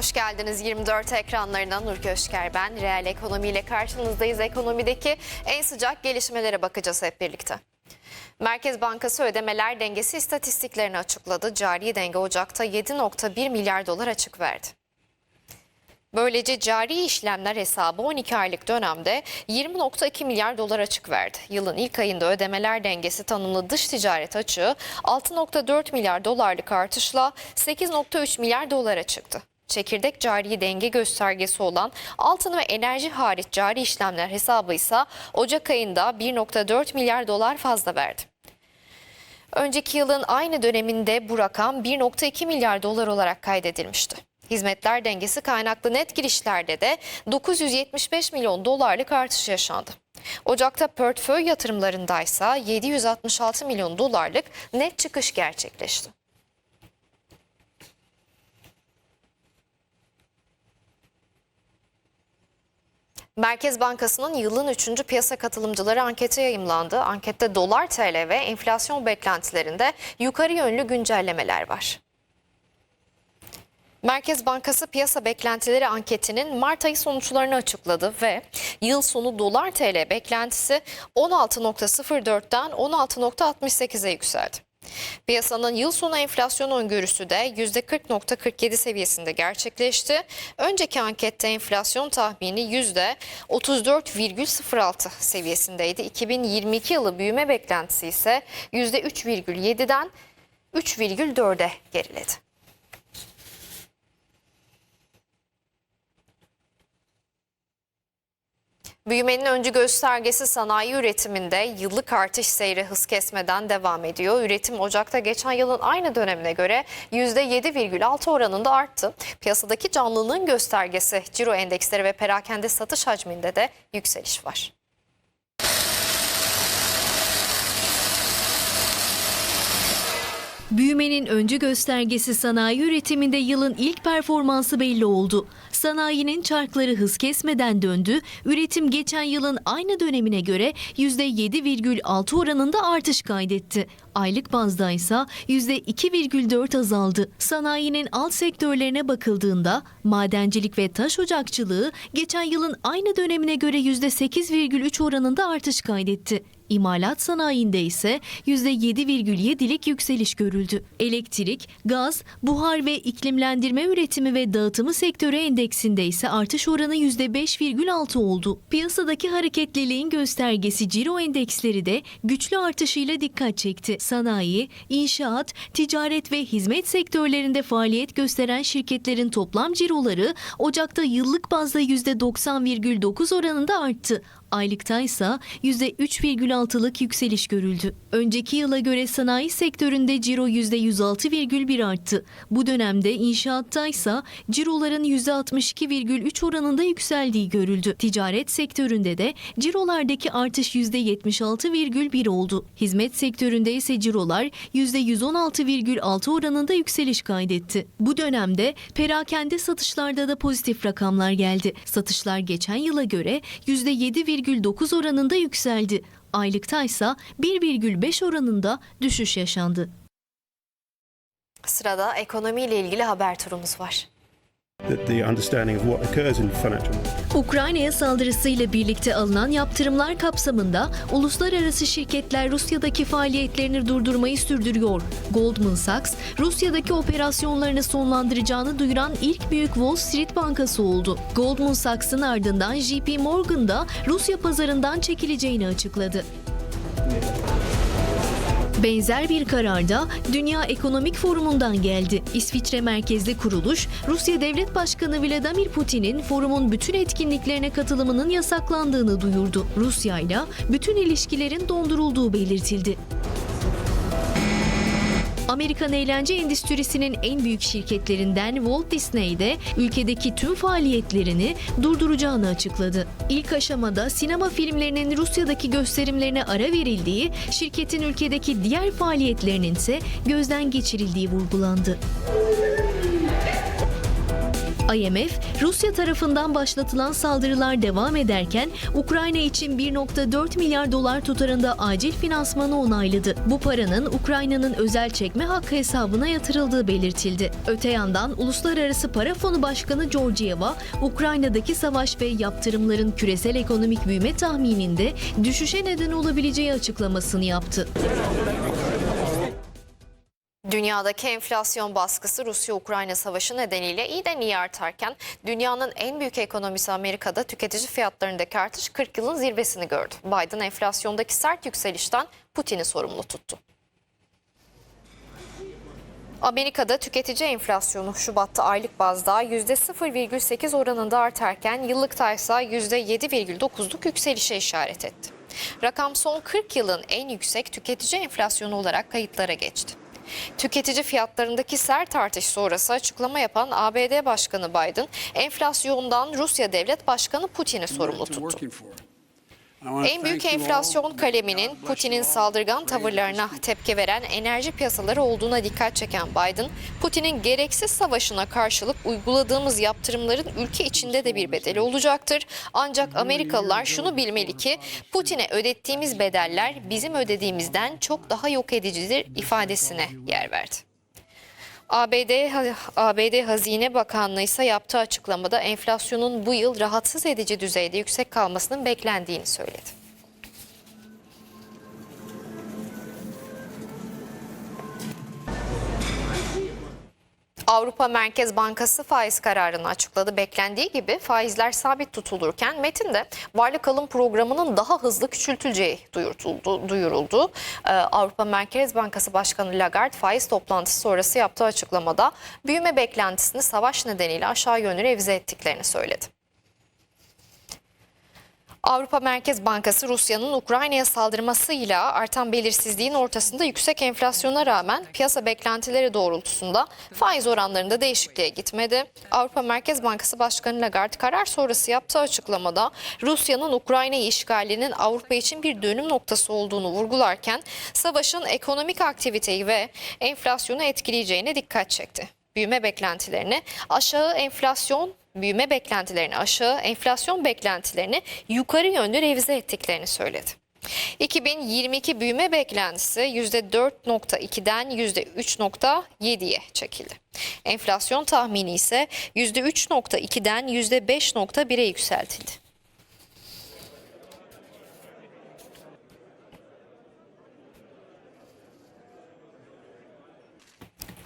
Hoş geldiniz 24 ekranlarına Nur Köşker ben. Reel ekonomiyle karşınızdayız. Ekonomideki en sıcak gelişmelere bakacağız hep birlikte. Merkez Bankası ödemeler dengesi istatistiklerini açıkladı. Cari denge Ocak'ta 7.1 milyar dolar açık verdi. Böylece cari işlemler hesabı 12 aylık dönemde 20.2 milyar dolar açık verdi. Yılın ilk ayında ödemeler dengesi tanımlı dış ticaret açığı 6.4 milyar dolarlık artışla 8.3 milyar dolara çıktı. Çekirdek cari denge göstergesi olan altın ve enerji hariç cari işlemler hesabı ise Ocak ayında 1.4 milyar dolar fazla verdi. Önceki yılın aynı döneminde bu rakam 1.2 milyar dolar olarak kaydedilmişti. Hizmetler dengesi kaynaklı net girişlerde de 975 milyon dolarlık artış yaşandı. Ocakta portföy yatırımlarındaysa 766 milyon dolarlık net çıkış gerçekleşti. Merkez Bankası'nın yılın 3. piyasa katılımcıları anketi yayımlandı. Ankette dolar TL ve enflasyon beklentilerinde yukarı yönlü güncellemeler var. Merkez Bankası piyasa beklentileri anketinin Mart ayı sonuçlarını açıkladı ve yıl sonu dolar TL beklentisi 16.04'ten 16.68'e yükseldi. Piyasanın yıl sonu enflasyon öngörüsü de %40.47 seviyesinde gerçekleşti. Önceki ankette enflasyon tahmini %34,06 seviyesindeydi. 2022 yılı büyüme beklentisi ise %3,7'den 3,4'e geriledi. Büyümenin öncü göstergesi sanayi üretiminde yıllık artış seyri hız kesmeden devam ediyor. Üretim Ocak'ta geçen yılın aynı dönemine göre %7,6 oranında arttı. Piyasadaki canlılığın göstergesi ciro endeksleri ve perakende satış hacminde de yükseliş var. Büyümenin öncü göstergesi sanayi üretiminde yılın ilk performansı belli oldu. Sanayinin çarkları hız kesmeden döndü. Üretim geçen yılın aynı dönemine göre %7,6 oranında artış kaydetti. Aylık bazda ise %2,4 azaldı. Sanayinin alt sektörlerine bakıldığında madencilik ve taş ocakçılığı geçen yılın aynı dönemine göre %8,3 oranında artış kaydetti. İmalat sanayinde ise %7,7'lik yükseliş görüldü. Elektrik, gaz, buhar ve iklimlendirme üretimi ve dağıtımı sektörü endeksinde ise artış oranı %5,6 oldu. Piyasadaki hareketliliğin göstergesi ciro endeksleri de güçlü artışıyla dikkat çekti. Sanayi, inşaat, ticaret ve hizmet sektörlerinde faaliyet gösteren şirketlerin toplam ciroları Ocak'ta yıllık bazda %90,9 oranında arttı. Aylıkta ise %3,6'lık yükseliş görüldü. Önceki yıla göre sanayi sektöründe ciro %106,1 arttı. Bu dönemde inşaatta ise ciroların %62,3 oranında yükseldiği görüldü. Ticaret sektöründe de cirolardaki artış %76,1 oldu. Hizmet sektöründe ise cirolar %116,6 oranında yükseliş kaydetti. Bu dönemde perakende satışlarda da pozitif rakamlar geldi. Satışlar geçen yıla göre %7,9 oranında yükseldi. Aylıkta ise 1,5 oranında düşüş yaşandı. Sırada ekonomiyle ilgili haber turumuz var. Ukrayna'ya saldırısıyla birlikte alınan yaptırımlar kapsamında uluslararası şirketler Rusya'daki faaliyetlerini durdurmayı sürdürüyor. Goldman Sachs, Rusya'daki operasyonlarını sonlandıracağını duyuran ilk büyük Wall Street bankası oldu. Goldman Sachs'ın ardından JP Morgan da Rusya pazarından çekileceğini açıkladı. Benzer bir karar da Dünya Ekonomik Forumu'ndan geldi. İsviçre merkezli kuruluş, Rusya Devlet Başkanı Vladimir Putin'in forumun bütün etkinliklerine katılımının yasaklandığını duyurdu. Rusya ile bütün ilişkilerin dondurulduğu belirtildi. Amerikan eğlence endüstrisinin en büyük şirketlerinden Walt Disney de ülkedeki tüm faaliyetlerini durduracağını açıkladı. İlk aşamada sinema filmlerinin Rusya'daki gösterimlerine ara verildiği, şirketin ülkedeki diğer faaliyetlerinin ise gözden geçirildiği vurgulandı. IMF, Rusya tarafından başlatılan saldırılar devam ederken Ukrayna için 1.4 milyar dolar tutarında acil finansmanı onayladı. Bu paranın Ukrayna'nın özel çekme hakkı hesabına yatırıldığı belirtildi. Öte yandan Uluslararası Para Fonu Başkanı Georgieva, Ukrayna'daki savaş ve yaptırımların küresel ekonomik büyüme tahmininde düşüşe neden olabileceği açıklamasını yaptı. Dünyadaki enflasyon baskısı Rusya-Ukrayna savaşı nedeniyle iyiden iyi artarken dünyanın en büyük ekonomisi Amerika'da tüketici fiyatlarındaki artış 40 yılın zirvesini gördü. Biden enflasyondaki sert yükselişten Putin'i sorumlu tuttu. Amerika'da tüketici enflasyonu Şubat'ta aylık bazda %0,8 oranında artarken yıllıkta ise %7,9'luk yükselişe işaret etti. Rakam son 40 yılın en yüksek tüketici enflasyonu olarak kayıtlara geçti. Tüketici fiyatlarındaki sert artış sonrası açıklama yapan ABD Başkanı Biden, enflasyondan Rusya Devlet Başkanı Putin'i sorumlu tuttu. En büyük enflasyon kaleminin Putin'in saldırgan tavırlarına tepki veren enerji piyasaları olduğuna dikkat çeken Biden, Putin'in gereksiz savaşına karşılık uyguladığımız yaptırımların ülke içinde de bir bedeli olacaktır. Ancak Amerikalılar şunu bilmeli ki Putin'e ödettiğimiz bedeller bizim ödediğimizden çok daha yok edicidir ifadesine yer verdi. ABD, ABD Hazine Bakanlığı ise yaptığı açıklamada enflasyonun bu yıl rahatsız edici düzeyde yüksek kalmasının beklendiğini söyledi. Avrupa Merkez Bankası faiz kararını açıkladı. Beklendiği gibi faizler sabit tutulurken metinde varlık alım programının daha hızlı küçültüleceği duyuruldu. duyuruldu. Ee, Avrupa Merkez Bankası Başkanı Lagarde faiz toplantısı sonrası yaptığı açıklamada büyüme beklentisini savaş nedeniyle aşağı yönlü revize ettiklerini söyledi. Avrupa Merkez Bankası Rusya'nın Ukrayna'ya saldırmasıyla artan belirsizliğin ortasında yüksek enflasyona rağmen piyasa beklentileri doğrultusunda faiz oranlarında değişikliğe gitmedi. Avrupa Merkez Bankası Başkanı Lagarde karar sonrası yaptığı açıklamada Rusya'nın Ukrayna'yı işgalinin Avrupa için bir dönüm noktası olduğunu vurgularken savaşın ekonomik aktiviteyi ve enflasyonu etkileyeceğine dikkat çekti büyüme beklentilerini aşağı enflasyon büyüme beklentilerini aşağı enflasyon beklentilerini yukarı yönlü revize ettiklerini söyledi. 2022 büyüme beklentisi %4.2'den %3.7'ye çekildi. Enflasyon tahmini ise %3.2'den %5.1'e yükseltildi.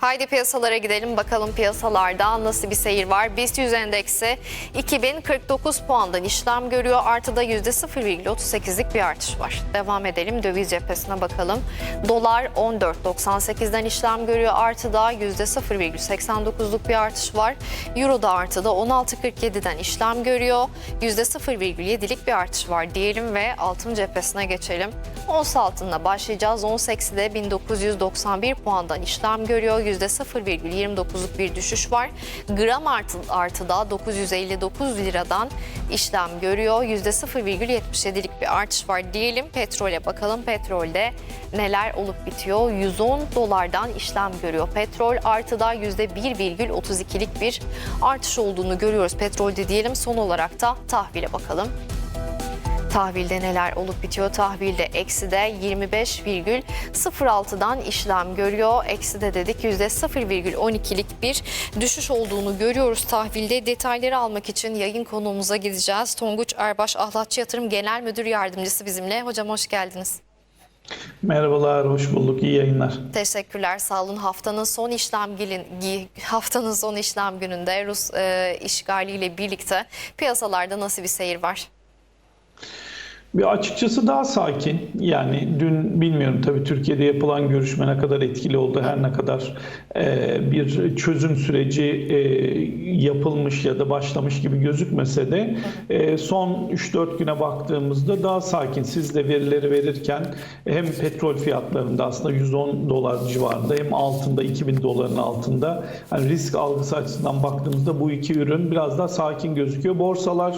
Haydi piyasalara gidelim bakalım piyasalarda nasıl bir seyir var. BIST 100 endeksi 2049 puandan işlem görüyor. Artıda %0,38'lik bir artış var. Devam edelim döviz cephesine bakalım. Dolar 14.98'den işlem görüyor. Artıda %0,89'luk bir artış var. Euro da artıda 16.47'den işlem görüyor. %0,7'lik bir artış var diyelim ve altın cephesine geçelim. Ons altınla başlayacağız. Ons ekside 1991 puandan işlem görüyor. %0,29'luk bir düşüş var. Gram artı, artıda 959 liradan işlem görüyor. %0,77'lik bir artış var diyelim. Petrole bakalım. Petrolde neler olup bitiyor? 110 dolardan işlem görüyor. Petrol artıda %1,32'lik bir artış olduğunu görüyoruz. Petrolde diyelim. Son olarak da tahvile bakalım. Tahvilde neler olup bitiyor? Tahvilde eksi de 25,06'dan işlem görüyor. Eksi de dedik %0,12'lik bir düşüş olduğunu görüyoruz tahvilde. Detayları almak için yayın konuğumuza gideceğiz. Tonguç Erbaş Ahlatçı Yatırım Genel Müdür Yardımcısı bizimle. Hocam hoş geldiniz. Merhabalar, hoş bulduk. İyi yayınlar. Teşekkürler, sağ olun. Haftanın son işlem gelin, haftanın son işlem gününde Rus e, işgaliyle birlikte piyasalarda nasıl bir seyir var? Bir açıkçası daha sakin. Yani dün bilmiyorum tabii Türkiye'de yapılan görüşme ne kadar etkili oldu, her ne kadar e, bir çözüm süreci e, yapılmış ya da başlamış gibi gözükmese de e, son 3-4 güne baktığımızda daha sakin. Siz de verileri verirken hem petrol fiyatlarında aslında 110 dolar civarında hem altında 2000 doların altında. Hani risk algısı açısından baktığımızda bu iki ürün biraz daha sakin gözüküyor. Borsalar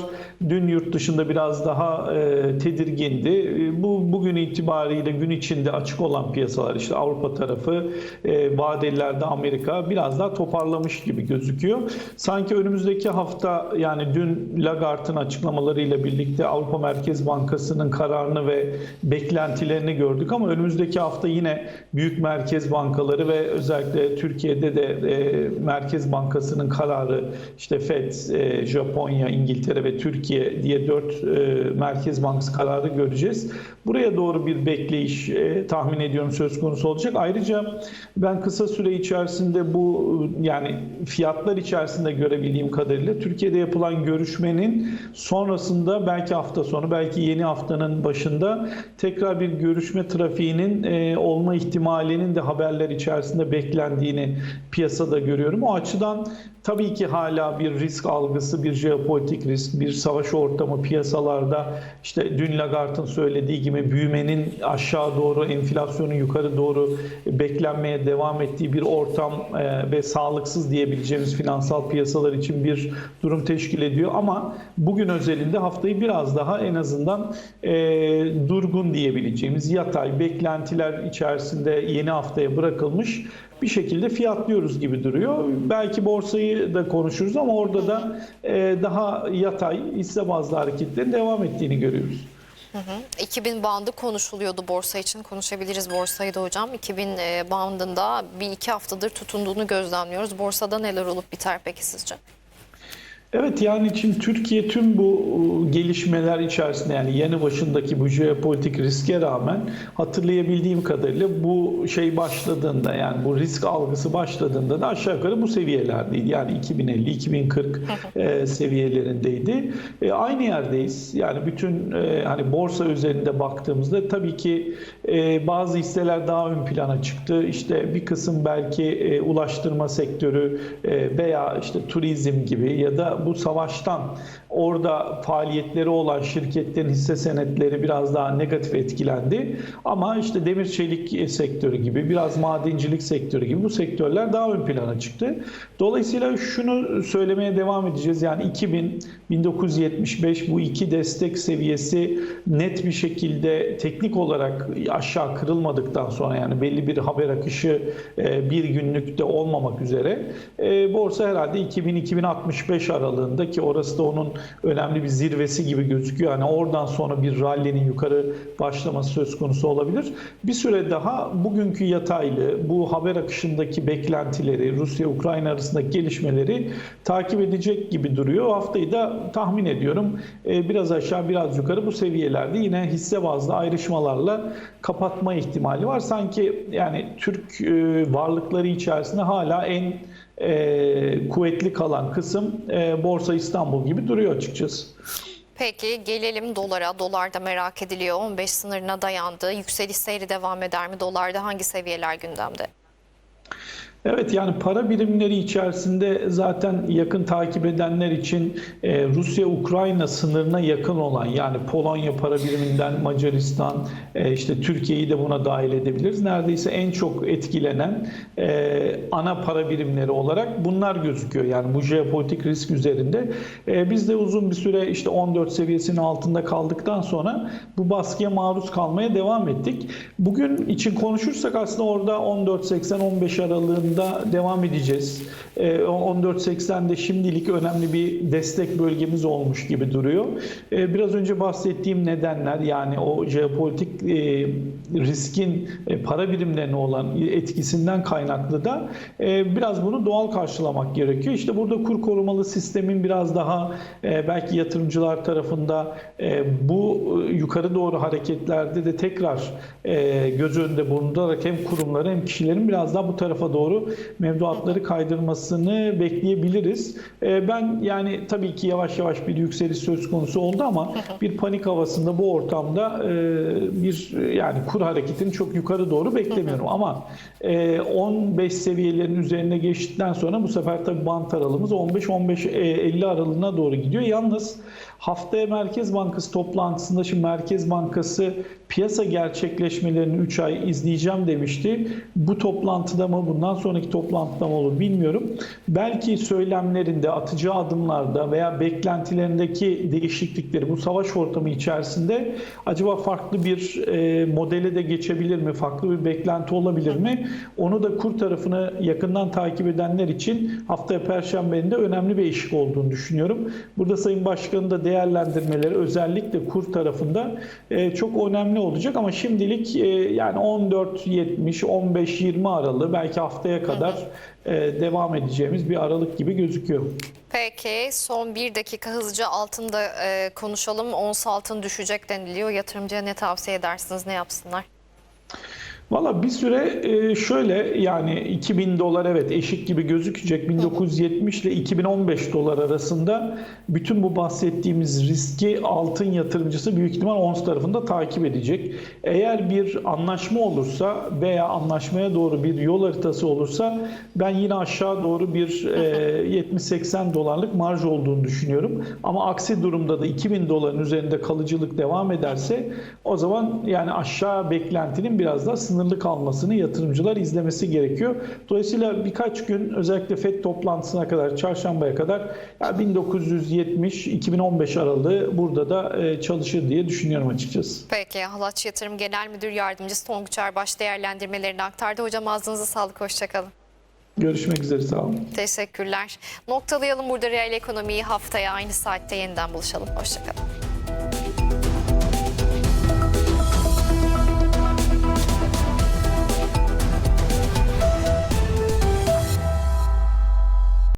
dün yurt dışında biraz daha e, tedirgindi. E, Bu bugün itibariyle gün içinde açık olan piyasalar işte Avrupa tarafı, e, vadelilerde Amerika biraz daha toparlamış gibi gözüküyor. Sanki önümüzdeki hafta yani dün Lagarde'ın açıklamalarıyla birlikte Avrupa Merkez Bankası'nın kararını ve beklentilerini gördük ama önümüzdeki hafta yine büyük merkez bankaları ve özellikle Türkiye'de de e, Merkez Bankası'nın kararı işte FED, Japonya, İngiltere ve Türkiye diye dört Merkez Bankası kararı göreceğiz. Buraya doğru bir bekleyiş e, tahmin ediyorum söz konusu olacak. Ayrıca ben kısa süre içerisinde bu yani fiyatlar içerisinde görebildiğim kadarıyla Türkiye'de yapılan görüşmenin sonrasında belki hafta sonu belki yeni haftanın başında tekrar bir görüşme trafiğinin e, olma ihtimalinin de haberler içerisinde beklendiğini piyasada görüyorum. O açıdan tabii ki hala bir risk algısı, bir jeopolitik risk, bir savaş ortamı piyasalarda işte dün Lagarde'ın söylediği gibi büyümenin aşağı doğru, enflasyonun yukarı doğru beklenmeye devam ettiği bir ortam e, ve sağlıksız diyebileceğimiz finansal piyasalar için bir durum teşkil ediyor. Ama bugün özelinde haftayı biraz daha en azından e, durgun diyebileceğimiz yatay beklentiler içerisinde yeni haftaya bırakılmış bir şekilde fiyatlıyoruz gibi duruyor. Belki borsayı da konuşuruz ama orada da e, daha yatay hisse bazlı hareketlerin devam ettiğini görüyoruz. 2000 bandı konuşuluyordu borsa için. Konuşabiliriz borsayı da hocam. 2000 e, bandında bir iki haftadır tutunduğunu gözlemliyoruz. Borsada neler olup biter peki sizce? Evet yani şimdi Türkiye tüm bu e, gelişmeler içerisinde yani yeni başındaki bu jeopolitik riske rağmen hatırlayabildiğim kadarıyla bu şey başladığında yani bu risk algısı başladığında da aşağı yukarı bu seviyelerdeydi. Yani 2050-2040 e, seviyelerindeydi. E, aynı yerdeyiz. Yani bütün e, hani borsa üzerinde baktığımızda tabii ki e, bazı hisseler daha ön plana çıktı. İşte bir kısım belki e, ulaştırma sektörü e, veya işte turizm gibi ya da bu savaştan orada faaliyetleri olan şirketlerin hisse senetleri biraz daha negatif etkilendi. Ama işte demir çelik sektörü gibi, biraz madencilik sektörü gibi bu sektörler daha ön plana çıktı. Dolayısıyla şunu söylemeye devam edeceğiz. Yani 2000, 1975 bu iki destek seviyesi net bir şekilde teknik olarak aşağı kırılmadıktan sonra yani belli bir haber akışı e, bir günlükte olmamak üzere e, borsa herhalde 2000-2065 aralığında ki orası da onun önemli bir zirvesi gibi gözüküyor. Yani oradan sonra bir rally'nin yukarı başlaması söz konusu olabilir. Bir süre daha bugünkü yataylı bu haber akışındaki beklentileri, Rusya-Ukrayna arasındaki gelişmeleri takip edecek gibi duruyor. O haftayı da tahmin ediyorum e, biraz aşağı biraz yukarı bu seviyelerde yine hisse bazlı ayrışmalarla kapatma ihtimali var. Sanki yani Türk e, varlıkları içerisinde hala en e, kuvvetli kalan kısım e, Borsa İstanbul gibi duruyor açıkçası. Peki gelelim dolara. Dolar da merak ediliyor. 15 sınırına dayandı. Yükseliş seyri devam eder mi? Dolarda hangi seviyeler gündemde? Evet yani para birimleri içerisinde zaten yakın takip edenler için e, Rusya-Ukrayna sınırına yakın olan yani Polonya para biriminden Macaristan e, işte Türkiye'yi de buna dahil edebiliriz. Neredeyse en çok etkilenen e, ana para birimleri olarak bunlar gözüküyor. Yani bu jeopolitik risk üzerinde. E, biz de uzun bir süre işte 14 seviyesinin altında kaldıktan sonra bu baskıya maruz kalmaya devam ettik. Bugün için konuşursak aslında orada 14.80-15 aralığında devam edeceğiz. E, 14.80'de şimdilik önemli bir destek bölgemiz olmuş gibi duruyor. E, biraz önce bahsettiğim nedenler yani o jeopolitik e, riskin e, para birimlerine olan etkisinden kaynaklı da e, biraz bunu doğal karşılamak gerekiyor. İşte burada kur korumalı sistemin biraz daha belki yatırımcılar tarafında bu yukarı doğru hareketlerde de tekrar göz önünde bulundurarak hem kurumları hem kişilerin biraz daha bu tarafa doğru mevduatları kaydırmasını bekleyebiliriz. E, ben yani tabii ki yavaş yavaş bir yükseliş söz konusu oldu ama bir panik havasında bu ortamda e, bir yani kur hareketini çok yukarı doğru beklemiyorum ama e, 15 seviyelerin üzerine geçtikten sonra bu sefer tabii bant aralığımız 15-15-50 aralığına doğru gidiyor. Yalnız Haftaya Merkez Bankası toplantısında şimdi Merkez Bankası piyasa gerçekleşmelerini 3 ay izleyeceğim demişti. Bu toplantıda mı bundan sonraki toplantıda mı olur bilmiyorum. Belki söylemlerinde, atacağı adımlarda veya beklentilerindeki değişiklikleri bu savaş ortamı içerisinde acaba farklı bir e, modele de geçebilir mi? Farklı bir beklenti olabilir mi? Onu da kur tarafını yakından takip edenler için haftaya Perşembe'nin de önemli bir eşik olduğunu düşünüyorum. Burada Sayın Başkan'ın da değerlendirmeleri özellikle kur tarafında e, çok önemli olacak ama şimdilik e, yani 14.70 15-20 aralığı belki haftaya kadar e, devam edeceğimiz bir aralık gibi gözüküyor. Peki son bir dakika hızlıca altında e, konuşalım. Ons altın düşecek deniliyor. Yatırımcıya ne tavsiye edersiniz? Ne yapsınlar? Valla bir süre e, şöyle yani 2000 dolar evet eşik gibi gözükecek 1970 ile 2015 dolar arasında bütün bu bahsettiğimiz riski altın yatırımcısı büyük ihtimal ons tarafında takip edecek. Eğer bir anlaşma olursa veya anlaşmaya doğru bir yol haritası olursa ben yine aşağı doğru bir e, 70-80 dolarlık marj olduğunu düşünüyorum. Ama aksi durumda da 2000 doların üzerinde kalıcılık devam ederse o zaman yani aşağı beklentinin biraz daha sınırlı kalmasını yatırımcılar izlemesi gerekiyor. Dolayısıyla birkaç gün özellikle FED toplantısına kadar çarşambaya kadar ya 1970-2015 aralığı burada da e, çalışır diye düşünüyorum açıkçası. Peki Halaç Yatırım Genel Müdür Yardımcısı Tonguç Erbaş değerlendirmelerini aktardı. Hocam ağzınıza sağlık. Hoşçakalın. Görüşmek üzere sağ olun. Teşekkürler. Noktalayalım burada reel ekonomiyi haftaya aynı saatte yeniden buluşalım. Hoşçakalın.